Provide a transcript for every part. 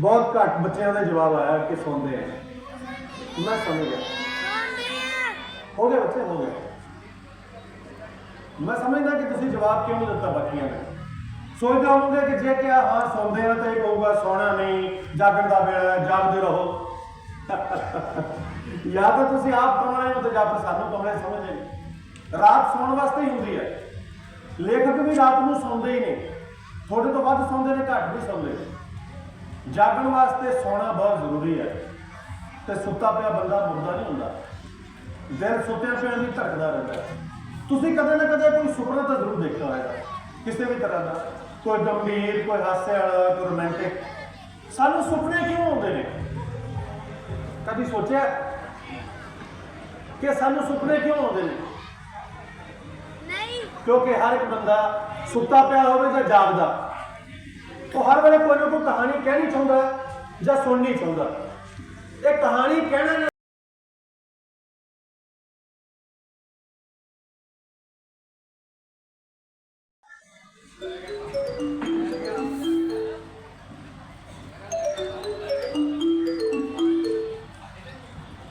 ਬਹੁਤ ਘੱਟ ਬੱਚਿਆਂ ਦਾ ਜਵਾਬ ਆਇਆ ਕਿ ਸੌਂਦੇ ਆ। ਮੈਂ ਸਮਝ ਗਿਆ। ਹੋ ਗਿਆ ਬੱਚੇ ਹੋ ਗਿਆ। ਮੈਂ ਸਮਝਦਾ ਕਿ ਤੁਸੀਂ ਜਵਾਬ ਕਿਉਂ ਨਹੀਂ ਦਿੱਤਾ ਬਾਕੀਆਂ ਨੇ? ਸੋਚਦੇ ਹੋਵੋਗੇ ਕਿ ਜੇ ਕਿ ਹਾਂ ਸੌਂਦੇ ਆ ਤਾਂ ਇਹ ਕਹੂਗਾ ਸੌਣਾ ਨਹੀਂ ਜਾਗਣ ਦਾ ਵੇਲਾ ਹੈ ਜਾਗਦੇ ਰਹੋ। ਜਾਂ ਤਾਂ ਤੁਸੀਂ ਆਪ ਕਮਰੇ ਹੋ ਤੇ ਜਾਂ ਸਾਨੂੰ ਕਮਰੇ ਸਮਝਦੇ ਨਹੀਂ ਰਾਤ ਸੌਣ ਵਾਸਤੇ ਹੀ ਹੁੰਦੀ ਹੈ। ਲੇਖਕ ਵੀ ਰਾਤ ਨੂੰ ਸੌਂਦੇ ਹੀ ਨੇ। ਥੋੜੇ ਤੋਂ ਵੱਧ ਸੌਂਦੇ ਨੇ ਘੱਟ ਵੀ ਸੌਂਦੇ ਨੇ। ਜਾਗਣ ਵਾਸਤੇ ਸੌਣਾ ਬਹੁਤ ਜ਼ਰੂਰੀ ਹੈ। ਤੇ ਸੁੱਤਾ ਪਿਆ ਬੰਦਾ ਮੁਰਦਾ ਨਹੀਂ ਹੁੰਦਾ। ਦਿਲ ਸੁੱਤਿਆਂ ਪਿਆ ਵੀ ਧੜਕਦਾ ਰਹਿੰਦਾ। ਤੁਸੀਂ ਕਦੇ ਨਾ ਕਦੇ ਕੋਈ ਸੁਪਨਾ ਤਾਂ ਜ਼ਰੂਰ ਦੇਖਿਆ ਹੋਵੇਗਾ ਕਿਸੇ ਵੀ ਤਰ੍ਹਾਂ ਦਾ। ਕੋਈ ਗੰਭੀਰ ਕੋਈ ਹਾਸੇ ਵਾਲਾ ਕੋਈ ਰੋਮਾਂਟਿਕ। ਸਾਨੂੰ ਸੁਪਨੇ ਕਿਉਂ ਆਉਂਦੇ ਨੇ? ਕਦੀ ਸੋਚਿਆ ਕਿ ਸਾਨੂੰ ਸੁਪਨੇ ਕਿਉਂ ਆਉਂਦੇ ਨੇ? ਨਹੀਂ। ਕਿਉਂਕਿ ਹਰ ਇੱਕ ਬੰਦਾ ਸੁੱਤਾ ਪਿਆ ਹੋਵੇ ਜਾਂ ਜਾਗਦਾ। ਉਹ ਹਰ ਵੇਲੇ ਕੋਈ ਨਾ ਕੋਈ ਕਹਾਣੀ ਕਹਿਣੀ ਚਾਹੁੰਦਾ ਜਾਂ ਸੁਣਨੀ ਚਾਹੁੰਦਾ ਇਹ ਕਹਾਣੀ ਕਹਿਣਾ ਜਾਂ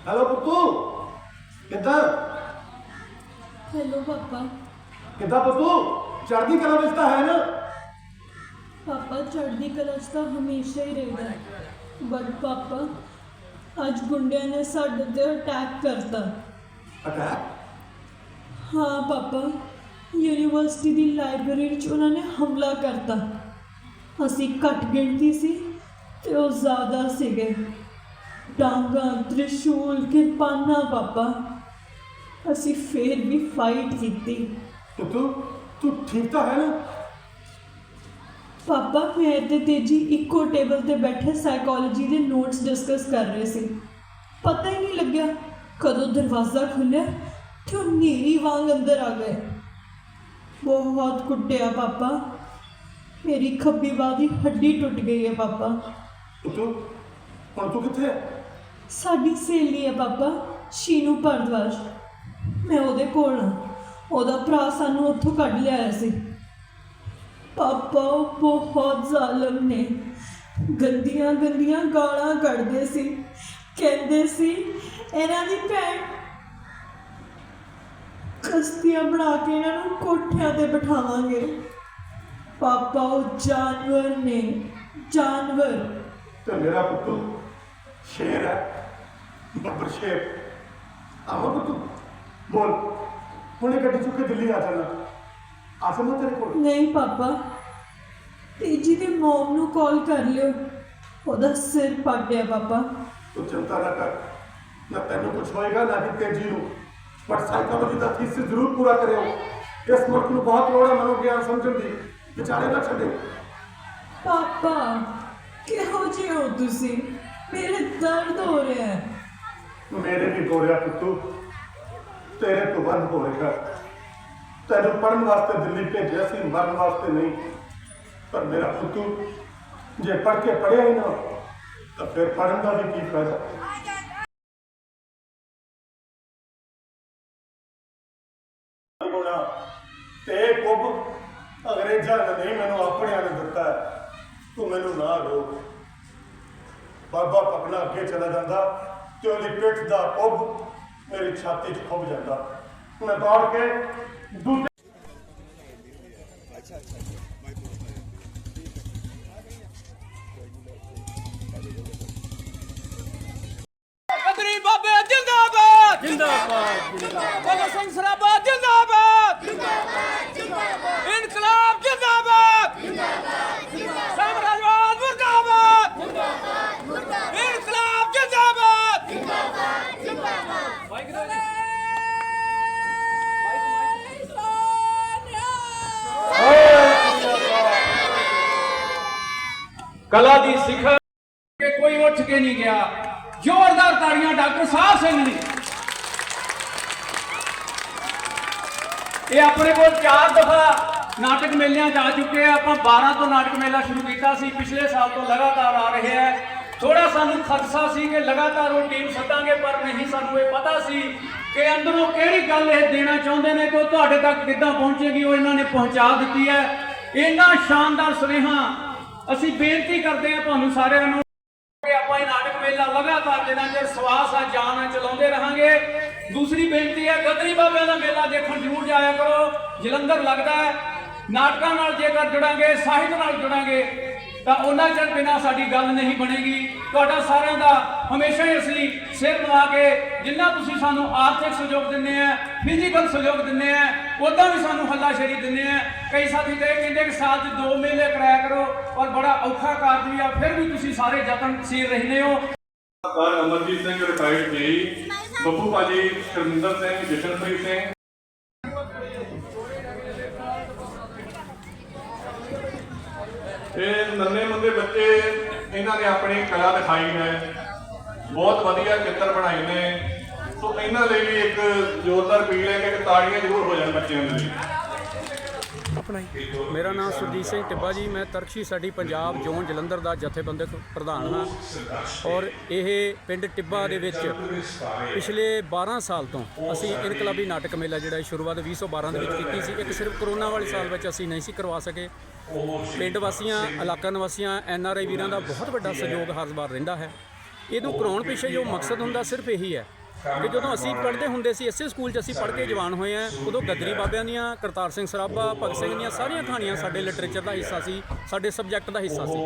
ਹੈਲੋ ਪੁੱਤੂ ਕਿੱਦਾਂ? ਹੈਲੋ ਪਾਪਾ। ਕਿੱਦਾਂ ਪੁੱਤੂ? ਚੜ੍ਹਦੀ ਕਲਾ ਵਿੱਚ ਤਾਂ ਹੈ ਨਾ। ਚੜ੍ਹਦੀ ਕਲਾ 'ਚ ਤਾਂ ਹਮੇਸ਼ਾ ਹੀ ਰਹਿੰਦਾ ਬਟ ਪਾਪਾ ਅੱਜ ਗੁੰਡਿਆਂ ਨੇ ਸਾਡੇ ਤੇ ਅਟੈਕ ਕਰਤਾ। ਅਟੈਕ ਹਾਂ ਪਾਪਾ ਯੂਨੀਵਰਸਿਟੀ ਦੀ ਲਾਇਬ੍ਰੇਰੀ ਵਿੱਚ ਉਹਨਾਂ ਨੇ ਹਮਲਾ ਕਰਤਾ। ਅਸੀਂ ਘੱਟ ਗਿਣਤੀ ਸੀ ਤੇ ਉਹ ਜ਼ਿਆਦਾ ਸੀਗੇ। ਡਾਂਗਾ ਤ੍ਰਿਸ਼ੂਲ ਕਿਰਪਾਨਾਂ ਪਾਪਾ। ਅਸੀਂ ਫੇਰ ਵੀ ਫਾਈਟ ਕੀਤੀ। ਪੁੱਤੂ ਤੂੰ ਠੀਕ ਤਾਂ ਹੈ ਨਾ? ਪਾਪਾ ਮੈਂ ਤੇ ਤੇਜੀ ਇੱਕੋ ਟੇਬਲ ਤੇ ਬੈਠੇ ਸਾਈਕੋਲੋਜੀ ਦੇ ਨੋਟਸ ਡਿਸਕਸ ਕਰ ਰਹੇ ਸੀ। ਪਤਾ ਹੀ ਨਹੀਂ ਲੱਗਿਆ ਕਦੋਂ ਦਰਵਾਜ਼ਾ ਖੁੱਲਿਆ ਤੇ ਉਹ ਨੀਲੀ ਵਾਂਗ ਅੰਦਰ ਆ ਗਏ। ਬਹੁਤ ਕੁੱਟਿਆ ਪਾਪਾ। ਮੇਰੀ ਖੱਬੀ ਬਾਹ ਦੀ ਹੱਡੀ ਟੁੱਟ ਗਈ ਹੈ ਪਾਪਾ। ਪੁੱਤੂ ਹੁਣ ਤੂੰ ਕਿੱਥੇ ਹੈ? ਸਾਡੀ ਸਹੇਲੀ ਹੈ ਪਾਪਾ ਸ਼ੀਨੂ ਭਰਦਵਾਜ। ਮੈਂ ਉਹਦੇ ਕੋਲ ਹਾਂ। ਉਹਦਾ ਭਰਾ ਸਾਨੂੰ ਉੱਥੋਂ ਕੱਢ ਲਿਆਇਆ ਸੀ। ਪਾਪਾ ਉਹ ਬਹੁਤ ਜ਼ਾਲਮ ਨੇ। ਗੰਦੀਆਂ ਗੰਦੀਆਂ ਗਾਲਾਂ ਕੱਢਦੇ ਸੀ। ਕਹਿੰਦੇ ਸੀ, ਇਹਨਾਂ ਦੀ ਭੈਣ ਕਸਤੀਆਂ ਬਣਾ ਕੇ ਇਹਨਾਂ ਨੂੰ ਕੋਠਿਆਂ ਤੇ ਬਿਠਾਵਾਂਗੇ। ਪਾਪਾ ਉਹ ਜਾਨਵਰ ਨੇ। ਜਾਨਵਰ। ਤੇ ਮੇਰਾ ਪੁੱਤ ਸ਼ੇਰ ਹੈ। ਬੱਬਰ ਸ਼ੇਰ। ਆਵਾ ਪੁੱਤ, ਬੋਲ। ਹੁਣੇ ਗੱਡੀ ਚੁੱਕ ਕੇ ਦਿੱਲੀ ਆ ਜਾਣਾ। ਆ ਜਾਣਾ ਤੇਰੇ ਕੋਲ? ਨਹੀਂ ਪਾਪਾ। ਤੇਜੀ ਦੇ ਮੋਮ ਨੂੰ ਕਾਲ ਕਰ ਲਿਓ। ਉਹਦਾ ਸਿਰ ਪੱਟਿਆ ਪਾਪਾ। ਤੂੰ ਚਿੰਤਾ ਨਾ ਕਰ। ਨਾ ਤੈਨੂੰ ਕੁਝ ਹੋਏਗਾ ਨਾ ਹੀ ਤੇਜੀ ਨੂੰ। ਪਰ ਸਾਈਕੋਲੋਜੀ ਦਾ ਥੀਸਿਸ ਜ਼ਰੂਰ ਪੂਰਾ ਕਰਿਓ। ਇਸ ਮੁਲਕ ਨੂੰ ਬਹੁਤ ਲੋੜ ਹੈ ਮਨੋ ਗਿਆਨ ਸਮਝਣ ਦੀ। ਵਿਚਾਰੇ ਨਾ ਛੱਡੇ। ਪਾਪਾ ਕਿਹੋ ਜਿਹੇ ਹੋ ਤੁਸੀਂ? ਮੇਰੇ ਦਰਦ ਹੋ ਰਿਹਾ ਹੈ। ਮੇਰੇ ਵੀ ਰਿਹਾ ਪੁੱਤੂ। ਤੇਰੇ ਤੋਂ ਵੱਧ ਹੋ ਰਿਹਾ। ਤੈਨੂੰ ਪੜਨ ਵਾਸਤੇ ਦਿੱਲੀ ਭੇਜਿਆ ਸੀ, ਮਰਨ ਵਾਸਤੇ ਨਹੀਂ। ਪਰ ਮੇਰਾ ਪੁੱਤੂ, ਜੇ ਪੜ ਕੇ ਪੜਿਆ ਹੀ ਨਾ, ਤਾਂ ਫਿਰ ਪੜਨ ਦਾ ਵੀ ਕੀ ਫਾਇਦਾ? ਤੇ ਕੁੱਬ ਅੰਗਰੇਜ਼ਾਂ ਨੇ ਨਹੀਂ ਮੈਨੂੰ ਆਪਣਿਆਂ ਨੇ ਦਿੱਤਾ। ਤੂੰ ਮੈਨੂੰ ਨਾ ਰੋਕ। ਬਾਬਾ ਪਗਲਾ ਅੱਗੇ ਚਲਾ ਜਾਂਦਾ ਤੇ ਉਹਦੀ ਪਿੱਠ ਦਾ ਕੁੱਬ ਮੇਰੀ ਛਾਤੀ 'ਚ ਖੁੱਭ ਜਾਂਦਾ। ਮੈਂ ਦੌੜ ਕੇ ਕਦਰੀ ਬਾਬੇ ਜਿੰਦਾਬਾਦ ਜਿੰਦਾਬਾਦ ਜਿੰਦਾਬਾਦ। ਸਿੰਘ ਸਰਾਬਾ ਜਿੰਦਾਬਾਦ ਜਿੰਦਾਬਾਦ ਇਨਕਲਾਬ ਜਿੰਦਾਬਾਦ ਜਿੰਦਾਬਾਦ ਜਿੰਦਾਬਾਦ ਸਾਮਰਾਜਵਾਦ ਮੁਰਦਾਬਾਦ ਜਿੰਦਾਬਾਦ ਮੁਰਦਾਬਾਦ ਇਨਕਲਾਬ ਜਿੰਦਾਬਾਦ ਜਿੰਦਾਬਾਦ ਜਿੰਦਾਬਾਦ ਵਾਹਿਗੁਰੂ ਜੀ ਕਲਾ ਦੀ ਸਿਖਰ ਕਿ ਕੋਈ ਉੱਠ ਕੇ ਨਹੀਂ ਗਿਆ। ਜ਼ੋਰਦਾਰ ਤਾੜੀਆਂ, ਡਾਕਟਰ ਸਾਹਿਬ ਸਿੰਘ ਨੇ। ਇਹ ਆਪਣੇ ਕੋਲ ਚਾਰ ਦਫਾ ਨਾਟਕ ਮੇਲਿਆਂ ਜਾ ਚੁੱਕੇ ਆ। ਆਪਾਂ 12 ਤੋਂ ਨਾਟਕ ਮੇਲਾ ਸ਼ੁਰੂ ਕੀਤਾ ਸੀ। ਪਿਛਲੇ ਸਾਲ ਤੋਂ ਲਗਾਤਾਰ ਆ ਰਹੇ ਹੈ ਥੋੜਾ ਸਾਨੂੰ ਖਦਸ਼ਾ ਸੀ ਕਿ ਲਗਾਤਾਰ ਉਹ ਟੀਮ ਸੱਦਾਂਗੇ, ਪਰ ਨਹੀਂ ਸਾਨੂੰ ਇਹ ਪਤਾ ਸੀ ਕਿ ਅੰਦਰੋਂ ਕਿਹੜੀ ਗੱਲ ਇਹ ਦੇਣਾ ਚਾਹੁੰਦੇ ਨੇ ਕਿ ਉਹ ਤੁਹਾਡੇ ਤੱਕ ਕਿੱਦਾਂ ਪਹੁੰਚੇਗੀ, ਉਹ ਇਹਨਾਂ ਨੇ ਪਹੁੰਚਾ ਦਿੱਤੀ ਹੈ। ਇਹਨਾਂ ਸ਼ਾਨਦਾਰ ਸੁਨੇਹਾ ਅਸੀਂ ਬੇਨਤੀ ਕਰਦੇ ਹਾਂ ਤੁਹਾਨੂੰ ਸਾਰਿਆਂ ਨੂੰ ਕਿ ਆਪਾਂ ਇਹ ਨਾਟਕ ਮੇਲਾ ਲਗਾਤਾਰ ਜਿੰਨਾ ਚਿਰ ਸਵਾਸ ਆ, ਜਾਨ ਆ, ਚਲਾਉਂਦੇ ਰਹਾਂਗੇ। ਦੂਸਰੀ ਬੇਨਤੀ ਹੈ, ਗਦਰੀ ਬਾਬਿਆਂ ਦਾ ਮੇਲਾ ਦੇਖਣ ਜ਼ਰੂਰ ਜਾਇਆ ਕਰੋ। ਜਲੰਧਰ ਲੱਗਦਾ ਹੈ। ਨਾਟਕਾਂ ਨਾਲ ਜੇਕਰ ਜੁੜਾਂਗੇ, ਸਾਹਿਤ ਨਾਲ ਜੁੜਾਂਗੇ, ਤਾਂ ਉਹਨਾਂ ਚਿਰ ਬਿਨਾ ਸਾਡੀ ਗੱਲ ਨਹੀਂ ਬਣੇਗੀ। ਤੁਹਾਡਾ ਸਾਰਿਆਂ ਦਾ ਹਮੇਸ਼ਾ ਹੀ ਅਸੀਂ ਸਿਰ ਨਵਾ ਕੇ ਜਿੰਨਾ ਤੁਸੀਂ ਸਾਨੂੰ ਆਰਥਿਕ ਸਹਿਯੋਗ ਦਿੰਦੇ ਆ ਫਿਜ਼ੀਕਲ ਸਹਿਯੋਗ ਦਿੰਦੇ ਆ ਉਦਾਂ ਵੀ ਸਾਨੂੰ ਹੱਲਾਸ਼ੇਰੀ ਦਿੰਦੇ ਆ। ਕਈ ਸਾਥੀ ਤੇ ਕਹਿੰਦੇ ਕਿ ਸਾਲ 'ਚ ਦੋ ਮੇਲੇ ਕਰਾਇਆ ਕਰੋ ਔਰ ਬੜਾ ਔਖਾ ਕਾਰਜ ਵੀ ਆ, ਫਿਰ ਵੀ ਤੁਸੀਂ ਸਾਰੇ ਯਤਨਸ਼ੀਲ ਰਹਿੰਦੇ ਹੋ। ਸਰ ਅਮਰਜੀਤ ਸਿੰਘ ਰਿਟਾਇਰਡ ਜੀ ਬੱਬੂ ਭਾਜੀ ਸ਼ਰਮਿੰਦਰ ਸਿੰਘ, ਜਸ਼ਨਪ੍ਰੀਤ ਸਿੰਘ। ਇਹ ਨੰਨੇ ਮੁੰਡੇ ਬੱਚੇ, ਇਹਨਾਂ ਨੇ ਆਪਣੀ ਕਲਾ ਦਿਖਾਈ ਹੈ। ਬਹੁਤ ਵਧੀਆ ਚਿੱਤਰ ਬਣਾਏ ਨੇ। ਸੋ ਇਹਨਾਂ ਲਈ ਵੀ ਇੱਕ ਜ਼ੋਰਦਾਰ ਅਪੀਲ ਹੈ ਕਿ ਤਾੜੀਆਂ ਜ਼ਰੂਰ ਹੋ ਜਾਣ ਬੱਚਿਆਂ ਦੇ ਲਈ। ਮੇਰਾ ਨਾਮ ਸੁਰਜੀਤ ਸਿੰਘ ਟਿੱਬਾ ਜੀ। ਮੈਂ ਤਰਕਸ਼ੀ ਸਾਡੀ ਪੰਜਾਬ ਜ਼ੋਨ ਜਲੰਧਰ ਦਾ ਜਥੇਬੰਦਕ ਪ੍ਰਧਾਨ ਹਾਂ। ਔਰ ਇਹ ਪਿੰਡ ਟਿੱਬਾ ਦੇ ਵਿੱਚ ਪਿਛਲੇ 12 ਸਾਲ ਤੋਂ ਅਸੀਂ ਇਨਕਲਾਬੀ ਨਾਟਕ ਮੇਲਾ ਜਿਹੜਾ ਇਹ ਸ਼ੁਰੂਆਤ 2012 ਦੇ ਵਿੱਚ ਕੀਤੀ ਸੀ। ਇੱਕ ਸਿਰਫ ਕਰੋਨਾ ਵਾਲੇ ਸਾਲ ਵਿੱਚ ਅਸੀਂ ਨਹੀਂ ਸੀ ਕਰਵਾ ਸਕੇ। ਪਿੰਡ ਵਾਸੀਆਂ, ਇਲਾਕਾ ਨਿਵਾਸੀਆਂ, ਐਨ ਆਰ ਆਈ ਵੀਰਾਂ ਦਾ ਬਹੁਤ ਵੱਡਾ ਸਹਿਯੋਗ ਹਰ ਵਾਰ ਰਹਿੰਦਾ ਹੈ। ਇਹਨੂੰ ਕਰਾਉਣ ਪਿੱਛੇ ਜੋ ਮਕਸਦ ਹੁੰਦਾ ਸਿਰਫ ਇਹੀ ਹੈ ਕਿ ਜਦੋਂ ਅਸੀਂ ਪੜ੍ਹਦੇ ਹੁੰਦੇ ਸੀ, ਇਸੇ ਸਕੂਲ 'ਚ ਅਸੀਂ ਪੜ੍ਹ ਕੇ ਜਵਾਨ ਹੋਏ ਆ ਉਦੋਂ ਗੱਦਰੀ ਬਾਬਿਆਂ ਦੀਆਂ, ਕਰਤਾਰ ਸਿੰਘ ਸਰਾਭਾ, ਭਗਤ ਸਿੰਘ ਦੀਆਂ ਸਾਰੀਆਂ ਕਹਾਣੀਆਂ ਸਾਡੇ ਲਿਟਰੇਚਰ ਦਾ ਹਿੱਸਾ ਸੀ, ਸਾਡੇ ਸਬਜੈਕਟ ਦਾ ਹਿੱਸਾ ਸੀ।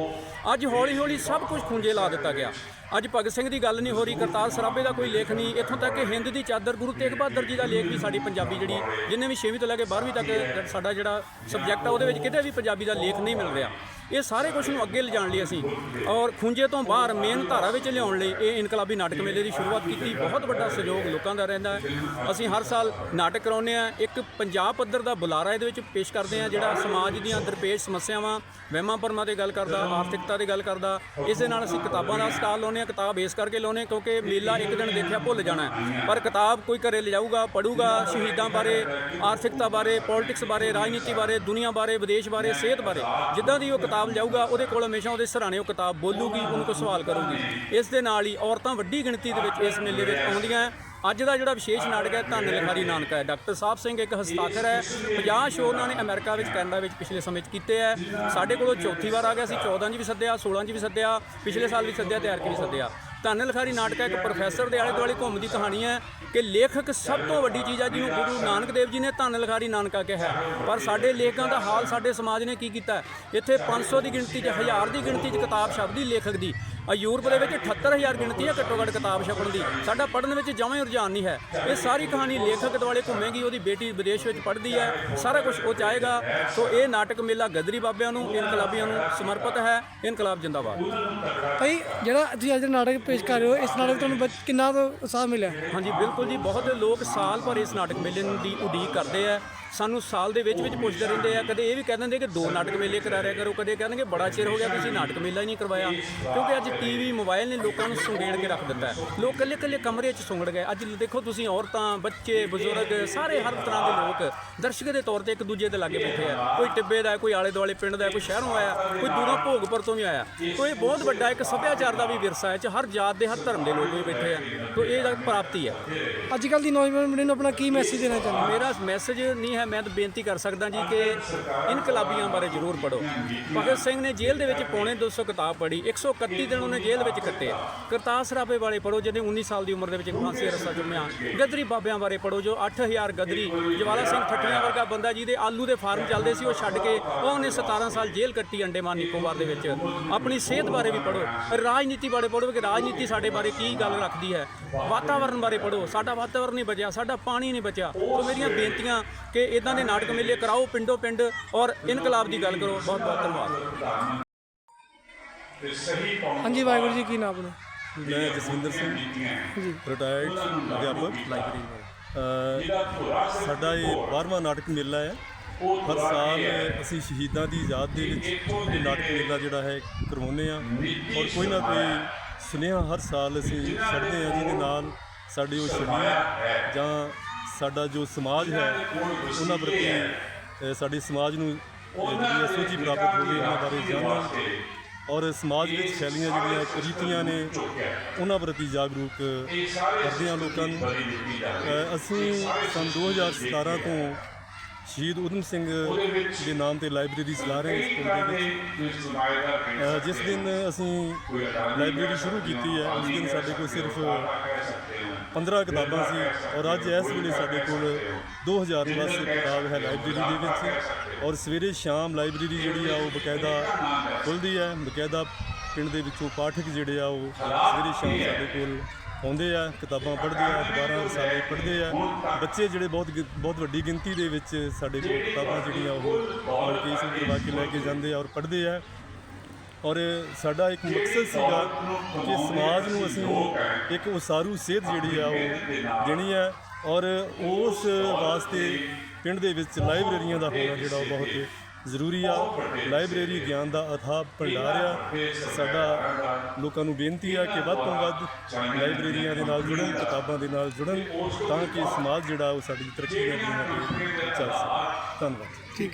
ਅੱਜ ਹੌਲੀ ਹੌਲੀ ਸਭ ਕੁਝ ਖੁੰਝੇ ਲਾ ਦਿੱਤਾ ਗਿਆ। ਅੱਜ ਭਗਤ ਸਿੰਘ ਦੀ ਗੱਲ ਨਹੀਂ ਹੋ ਰਹੀ, ਕਰਤਾਰ ਸਰਾਭੇ ਦਾ ਕੋਈ ਲੇਖ ਨਹੀਂ, ਇੱਥੋਂ ਤੱਕ ਕਿ ਹਿੰਦ ਦੀ ਚਾਦਰ, ਗੁਰੂ ਤੇਗ ਬਹਾਦਰ ਜੀ ਦਾ ਲੇਖ ਵੀ ਸਾਡੀ ਪੰਜਾਬੀ ਜਿਹੜੀ, ਜਿੰਨੇ ਵੀ 6ਵੀਂ ਤੋਂ ਲੈ ਕੇ 12ਵੀਂ ਤੱਕ ਸਾਡਾ ਜਿਹੜਾ ਸਬਜੈਕਟ ਆ, ਉਹਦੇ ਵਿੱਚ ਕਿਤੇ ਵੀ ਪੰਜਾਬੀ ਦਾ ਲੇਖ ਨਹੀਂ ਮਿਲ ਰਿਹਾ। ਇਹ ਸਾਰੇ ਕੁਝ ਨੂੰ ਅੱਗੇ ਲਿਜਾਣ ਲਈ ਅਸੀਂ। ਔਰ ਖੁੰਝੇ ਤੋਂ ਬਾਹਰ ਮੇਨ ਧਾਰਾ ਵਿੱਚ ਲਿਆਉਣ ਲਈ ਇਹ ਇਨਕਲਾਬੀ ਨਾਟਕ ਮੇਲੇ ਦੀ ਸ਼ੁਰੂਆਤ ਕੀਤੀ। ਬਹੁਤ ਵੱਡਾ ਸਹਿਯੋਗ ਲੋਕਾਂ ਦਾ ਰਹਿੰਦਾ ਹੈ। ਅਸੀਂ ਹਰ ਸਾਲ ਨਾਟਕ ਕਰਾਉਂਦੇ ਆ ਇੱਕ ਪੰਜਾਬ ਪੱਧਰ ਦਾ ਬੁਲਾਰਾ ਇਹਦੇ ਵਿੱਚ ਪੇਸ਼ ਕਰਦੇ ਆ ਜਿਹੜਾ ਸਮਾਜ ਦੀਆਂ ਦਰਪੇਸ਼ ਸਮੱਸਿਆਵਾਂ, ਵਹਿਮਾਂ ਭਰਮਾਂ ਦੀ ਗੱਲ ਕਰਦਾ, ਆਰਥਿਕਤਾ ਦੀ ਗੱਲ ਕਰਦਾ। ਇਸ ਦੇ ਨਾਲ ਅਸੀਂ ਕਿਤਾਬਾਂ ਦਾ ਸਟਾਲ ਲਾਉਂਦੇ ਆ ਕਿਤਾਬ ਇਸ ਕਰਕੇ ਲਾਉਂਦੇ ਹਾਂ ਕਿਉਂਕਿ ਮੇਲਾ ਇੱਕ ਦਿਨ ਦੇਖਿਆ ਭੁੱਲ ਜਾਣਾ ਪਰ ਕਿਤਾਬ ਕੋਈ ਘਰੇ ਲਿਜਾਊਗਾ ਪੜੂਗਾ ਸ਼ਹੀਦਾਂ ਬਾਰੇ, ਆਰਥਿਕਤਾ ਬਾਰੇ ਪੋਲਿਟਿਕਸ ਬਾਰੇ, ਰਾਜਨੀਤੀ ਬਾਰੇ, ਦੁਨੀਆ ਬਾਰੇ, ਵਿਦੇਸ਼ ਬਾਰੇ, ਸਿਹਤ ਬਾਰੇ, ਜਿੱਦਾਂ ਦੀ ਉਹ ਕਿਤਾਬ ਲਿਜਾਊਗਾ ਉਹਦੇ ਕੋਲ ਹਮੇਸ਼ਾ ਉਹਦੇ ਸਰਾਣੇ ਉਹ ਕਿਤਾਬ ਬੋਲੂਗੀ, ਉਹਨੂੰ ਕੋਈ ਸਵਾਲ ਕਰੂਗੀ। ਇਸ ਦੇ ਨਾਲ ਹੀ ਔਰਤਾਂ ਵੱਡੀ ਗਿਣਤੀ ਦੇ ਵਿੱਚ ਇਸ ਮੇਲੇ ਵਿੱਚ ਆਉਂਦੀਆਂ ਅੱਜ ਦਾ ਜਿਹੜਾ ਵਿਸ਼ੇਸ਼ ਨਾਟਕ ਹੈ, ਧੰਨ ਲਿਖਾਰੀ ਨਾਨਕਾ ਹੈ। ਡਾਕਟਰ ਸਾਹਿਬ ਸਿੰਘ ਇੱਕ ਹਸਤਾਖਰ ਹੈ। 50 ਸ਼ੋਅ ਉਹਨਾਂ ਨੇ ਅਮਰੀਕਾ ਵਿੱਚ, ਕੈਨੇਡਾ ਵਿੱਚ ਪਿਛਲੇ ਸਮੇਂ 'ਚ ਕੀਤੇ ਹੈ। ਸਾਡੇ ਕੋਲੋਂ ਚੌਥੀ ਵਾਰ ਆ ਗਿਆ ਸੀ 14 'ਚ ਵੀ ਸੱਦਿਆ 16 'ਚ ਵੀ ਸੱਦਿਆ, ਪਿਛਲੇ ਸਾਲ ਵੀ ਸੱਦਿਆ ਤੇ ਐਰਕੀ ਵੀ ਸੱਦਿਆ। ਧੰਨ ਲਿਖਾਰੀ ਨਾਟਕ ਹੈ ਇੱਕ ਪ੍ਰੋਫੈਸਰ ਦੇ ਆਲੇ ਦੁਆਲੇ ਘੁੰਮਦੀ ਕਹਾਣੀ ਹੈ ਕਿ ਲੇਖਕ ਸਭ ਤੋਂ ਵੱਡੀ ਚੀਜ਼ ਹੈ ਜਿਹਨੂੰ ਗੁਰੂ ਨਾਨਕ ਦੇਵ ਜੀ ਨੇ ਧੰਨ ਲਿਖਾਰੀ ਨਾਨਕਾ ਕਿਹਾ ਪਰ ਸਾਡੇ ਲੇਖਕਾਂ ਦਾ ਹਾਲ ਸਾਡੇ ਸਮਾਜ ਨੇ ਕੀ ਕੀਤਾ ਹੈ? ਇੱਥੇ 500 ਦੀ ਗਿਣਤੀ 'ਚ, ਹਜ਼ਾਰ ਦੀ ਗਿਣਤੀ 'ਚ ਕਿਤਾਬ ਛਪਦੀ ਲੇਖਕ ਦੀ। ਆ ਯੂਰਪ ਦੇ ਵਿੱਚ 78000 ਗਿਣਤੀ ਹੈ ਘੱਟੋ ਘੱਟ ਕਿਤਾਬ ਛਪਣ ਦੀ। ਸਾਡਾ ਪੜ੍ਹਨ ਵਿੱਚ ਜਮਾਂ ਹੀ ਰੁਝਾਨ ਨਹੀਂ ਹੈ। ਇਹ ਸਾਰੀ ਕਹਾਣੀ ਲੇਖਕ ਦੁਆਲੇ ਘੁੰਮੇਗੀ, ਉਹਦੀ ਬੇਟੀ ਵਿਦੇਸ਼ ਵਿੱਚ ਪੜ੍ਹਦੀ ਹੈ, ਸਾਰਾ ਕੁਝ ਉਹ ਚਾਹੇਗਾ। ਸੋ ਇਹ ਨਾਟਕ ਮੇਲਾ ਗਦਰੀ ਬਾਬਿਆਂ ਨੂੰ, ਇਨਕਲਾਬੀਆਂ ਨੂੰ ਸਮਰਪਿਤ ਹੈ। ਇਨਕਲਾਬ ਜਿੰਦਾਬਾਦ। ਭਾਈ, ਜਿਹੜਾ ਤੁਸੀਂ ਅੱਜ ਨਾਟਕ ਪੇਸ਼ ਕਰ ਰਹੇ ਹੋ? ਇਸ ਨਾਲ ਤੁਹਾਨੂੰ ਬ ਕਿੰਨਾ ਕੁ ਉਤਸ਼ਾਹ ਮਿਲਿਆ? ਹਾਂਜੀ, ਬਿਲਕੁਲ ਜੀ। ਬਹੁਤ ਲੋਕ ਸਾਲ ਭਰ ਇਸ ਨਾਟਕ ਮੇਲੇ ਦੀ ਉਡੀਕ ਕਰਦੇ ਆ। ਸਾਨੂੰ ਸਾਲ ਦੇ ਵਿੱਚ ਵਿੱਚ ਪੁੱਛਦੇ ਰਹਿੰਦੇ ਆ ਕਦੇ ਇਹ ਵੀ ਕਹਿ ਦਿੰਦੇ ਕਿ ਦੋ ਨਾਟਕ ਮੇਲੇ ਕਰਾ ਰਿਆ ਕਰੋ ਕਦੇ ਕਹਿੰਦੇ ਬੜਾ ਚਿਰ ਹੋ ਗਿਆ ਤੁਸੀਂ ਨਾਟਕ ਮੇਲਾ ਹੀ ਨਹੀਂ ਕਰਵਾਇਆ। ਕਿਉਂਕਿ ਅੱਜ ਟੀਵੀ ਮੋਬਾਈਲ ਨੇ ਲੋਕਾਂ ਨੂੰ ਸੁੰਗੇੜ ਕੇ ਰੱਖ ਦਿੱਤਾ ਲੋਕ ਇਕੱਲੇ ਇਕੱਲੇ ਕਮਰੇ 'ਚ ਸੁੰਗੜ ਗਏ। ਅੱਜ ਦੇਖੋ ਤੁਸੀਂ ਔਰਤਾਂ ਬੱਚੇ ਬਜ਼ੁਰਗ ਸਾਰੇ ਹਰ ਤਰ੍ਹਾਂ ਦੇ ਲੋਕ ਦਰਸ਼ਕ ਦੇ ਤੌਰ ਤੇ ਇੱਕ ਦੂਜੇ ਦੇ ਲਾਗੇ ਬੈਠੇ ਆ। ਕੋਈ ਟਿੱਬੇ ਦਾ ਕੋਈ ਆਲੇ ਦੁਆਲੇ ਪਿੰਡ ਦਾ ਕੋਈ ਸ਼ਹਿਰੋਂ ਆਇਆ ਕੋਈ ਦੂਰੋਂ ਭੋਗਪੁਰ ਤੋਂ ਵੀ ਆਇਆ। ਤੋ ਇਹ ਬਹੁਤ ਵੱਡਾ ਇੱਕ ਸੱਭਿਆਚਾਰ ਦਾ ਵੀ ਵਿਰਸਾ ਹੈ 'ਚ ਹਰ ਜਾਤ ਦੇ ਹਰ ਧਰਮ ਦੇ ਲੋਕ ਵੀ ਬੈਠੇ ਆ। ਤੋ ਇਹ ਇੱਕ ਪ੍ਰਾਪਤੀ ਹੈ। ਅੱਜ ਕੱਲ ਦੀ ਨੌਜਵਾਨ ਪੀੜ੍ਹੀ ਨੂੰ ਆਪਣਾ ਕੀ ਮੈਸੇਜ ਦੇਣਾ ਚਾਹੁੰਦੇ? ਮੇਰਾ ਮੈਸੇਜ ਨਹੀਂ ਹੈ ਮੈਂ ਤਾਂ ਬੇਨਤੀ ਕਰ ਸਕਦਾ ਜੀ ਕਿ ਇਨਕਲਾਬੀਆਂ ਬਾਰੇ ਜ਼ਰੂਰ ਪੜੋ ਭਗਤ ਸਿੰਘ ਨੇ ਜੇਲ੍ਹ ਦੇ ਵਿੱਚ ਪੌਣੇ 200 ਕਿਤਾਬ ਪੜ੍ਹੀ 131 ਦਿਨ ਉਹਨੇ ਜੇਲ੍ਹ ਵਿੱਚ ਕੱਟੇ। ਕਰਤਾਰ ਸਰਾਭੇ ਬਾਰੇ ਪੜੋ ਜਿਹਨੇ 19 ਸਾਲ ਦੀ ਉਮਰ ਦੇ ਵਿੱਚ ਫਾਂਸੀ ਰਸਾ ਚੁੰਮਿਆ। ਗਦਰੀ ਬਾਬਿਆਂ ਬਾਰੇ ਪੜੋ ਜੋ 8000 ਗਦਰੀ ਜਵਾਲਾ ਸਿੰਘ ਠੱਠੀਆਂ ਵਰਗਾ ਬੰਦਾ ਜਿਹਦੇ ਆਲੂ ਦੇ ਫਾਰਮ ਚੱਲਦੇ ਸੀ, ਉਹ ਛੱਡ ਕੇ ਉਹਨੇ 17 ਸਾਲ ਜੇਲ੍ਹ ਕੱਟੀ ਅੰਡੇਮਾਨ ਨਿਕੋਬਾਰ ਦੇ ਵਿੱਚ। ਆਪਣੀ ਸਿਹਤ ਬਾਰੇ ਵੀ ਪੜੋ ਰਾਜਨੀਤੀ ਬਾਰੇ ਪੜੋ ਕਿ ਰਾਜਨੀਤੀ ਸਾਡੇ ਬਾਰੇ ਕੀ ਗੱਲ ਰੱਖਦੀ ਹੈ। ਵਾਤਾਵਰਣ ਬਾਰੇ ਪੜੋ ਸਾਡਾ ਵਾਤਾਵਰਣ ਨਹੀਂ ਬਚਿਆ, ਸਾਡਾ ਪਾਣੀ ਨਹੀਂ ਬਚਿਆ। ਸੋ ਮੇਰੀਆਂ ਬੇਨਤੀਆਂ ਕਿ ਇਦਾਂ ਦੇ ਨਾਟਕ ਮੇਲੇ ਕਰਾਓ ਪਿੰਡੋ ਪਿੰਡ ਔਰ ਇਨਕਲਾਬ ਦੀ ਗੱਲ ਕਰੋ। ਬਹੁਤ ਬਹੁਤ ਧੰਨਵਾਦ। ਹਾਂਜੀ ਵਾਹਿਗੁਰੂ ਜੀ ਕੀ ਨਾਮ ਆਪਣਾ? ਮੈਂ ਜਸਵਿੰਦਰ ਸਿੰਘ ਜੀ। ਰਿਟਾਇਰਡ ਅਧਿਆਪਕ। ਲਾਇਬ੍ਰੇਰੀ ਸਾਡਾ ਇਹ 12ਵਾਂ ਨਾਟਕ ਮੇਲਾ ਹੈ। ਹਰ ਸਾਲ ਅਸੀਂ ਸ਼ਹੀਦਾਂ ਦੀ ਯਾਦ ਦੇ ਵਿੱਚ ਇਹ ਨਾਟਕ ਮੇਲਾ ਜਿਹੜਾ ਹੈ ਕਰਵਾਉਂਦੇ ਆ ਔਰ ਕੋਈ ਨਾ ਕੋਈ ਸੁਨੇਹਾ ਹਰ ਸਾਲ ਅਸੀਂ ਛੱਡਦੇ ਆ ਜਿਹਦੇ ਨਾਲ ਸਾਡੇ ਉਹ ਸ਼ਹੀਦ ਜਾਂ ਸਾਡਾ ਜੋ ਸਮਾਜ ਹੈ ਉਹਨਾਂ ਪ੍ਰਤੀ ਅ, ਸਾਡੇ ਸਮਾਜ ਨੂੰ ਜਿਹੜੀ ਹੈ ਸੂਝੀ ਪ੍ਰਾਪਤ ਹੋਵੇ ਉਹਨਾਂ ਬਾਰੇ ਜਾਣਨ ਔਰ ਸਮਾਜ ਵਿੱਚ ਫੈਲੀਆਂ ਜਿਹੜੀਆਂ ਕੁਰੀਤੀਆਂ ਨੇ ਉਹਨਾਂ ਪ੍ਰਤੀ ਜਾਗਰੂਕ ਕਰਦੇ ਹਾਂ ਲੋਕਾਂ ਨੂੰ ਅਸੀਂ ਸੰਨ 2017 ਤੋਂ ਸ਼ਹੀਦ ਉਦਮ ਸਿੰਘ ਦੇ ਨਾਮ ਤੇ ਲਾਇਬ੍ਰੇਰੀ ਚਲਾ ਰਹੇ ਹਾਂ ਇਸ ਪਿੰਡ ਦੇ ਵਿੱਚ। ਜਿਸ ਦਿਨ ਅਸੀਂ ਲਾਇਬ੍ਰੇਰੀ ਸ਼ੁਰੂ ਕੀਤੀ ਹੈ ਉਸ ਦਿਨ ਸਾਡੇ ਕੋਲ ਸਿਰਫ 15 ਕਿਤਾਬਾਂ ਸੀ ਔਰ ਅੱਜ ਇਸ ਵੇਲੇ ਸਾਡੇ ਕੋਲ 2000 ਪਲੱਸ ਕਿਤਾਬ ਹੈ ਲਾਇਬ੍ਰੇਰੀ ਦੇ ਵਿੱਚ ਔਰ ਸਵੇਰੇ ਸ਼ਾਮ ਲਾਇਬ੍ਰੇਰੀ ਜਿਹੜੀ ਆ ਉਹ ਬਕਾਇਦਾ ਖੁੱਲ੍ਹਦੀ ਹੈ, ਬਕਾਇਦਾ ਪਿੰਡ ਦੇ ਵਿੱਚੋਂ ਪਾਠਕ ਜਿਹੜੇ ਆ ਉਹ ਸਵੇਰੇ ਸ਼ਾਮ ਸਾਡੇ ਕੋਲ ਆਉਂਦੇ ਆ, ਕਿਤਾਬਾਂ ਪੜ੍ਹਦੇ ਆ, ਅਖਬਾਰਾਂ, ਰਸਾਲੇ ਪੜ੍ਹਦੇ ਆ। ਬੱਚੇ ਜਿਹੜੇ ਬਹੁਤ ਗਿ- ਬਹੁਤ ਵੱਡੀ ਗਿਣਤੀ ਦੇ ਵਿੱਚ ਸਾਡੇ ਕੋਲ ਕਿਤਾਬਾਂ ਜਿਹੜੀਆਂ ਉਹ ਐਪਲੀਕੇਸ਼ਨ ਕਰਵਾ ਕੇ ਲੈ ਕੇ ਜਾਂਦੇ ਆ ਔਰ ਪੜ੍ਹਦੇ ਆ। ਔਰ ਸਾਡਾ ਇੱਕ ਮਕਸਦ ਸੀਗਾ ਕਿ ਸਮਾਜ ਨੂੰ ਅਸੀਂ ਇੱਕ ਉਸਾਰੂ ਸੇਧ ਜਿਹੜੀ ਆ ਉਹ ਦੇਣੀ ਹੈ ਔਰ ਉਸ ਵਾਸਤੇ ਪਿੰਡ ਦੇ ਵਿੱਚ ਲਾਇਬ੍ਰੇਰੀਆਂ ਦਾ ਹੋਣਾ ਜਿਹੜਾ ਉਹ ਬਹੁਤ ਜ਼ਰੂਰੀ ਆ। ਲਾਇਬ੍ਰੇਰੀ ਗਿਆਨ ਦਾ ਅਥਾਹ ਭੰਡਾਰ ਆ। ਸਾਡਾ ਲੋਕਾਂ ਨੂੰ ਬੇਨਤੀ ਆ ਕਿ ਵੱਧ ਤੋਂ ਵੱਧ ਲਾਇਬ੍ਰੇਰੀਆਂ ਦੇ ਨਾਲ ਜੁੜਨ, ਕਿਤਾਬਾਂ ਦੇ ਨਾਲ ਜੁੜਨ ਤਾਂ ਕਿ ਸਮਾਜ ਜਿਹੜਾ ਉਹ ਸਾਡੀ ਤਰੱਕੀ ਦੇ ਰਾਹ ਚੱਲ ਸਕੇ। ਧੰਨਵਾਦ। ਠੀਕ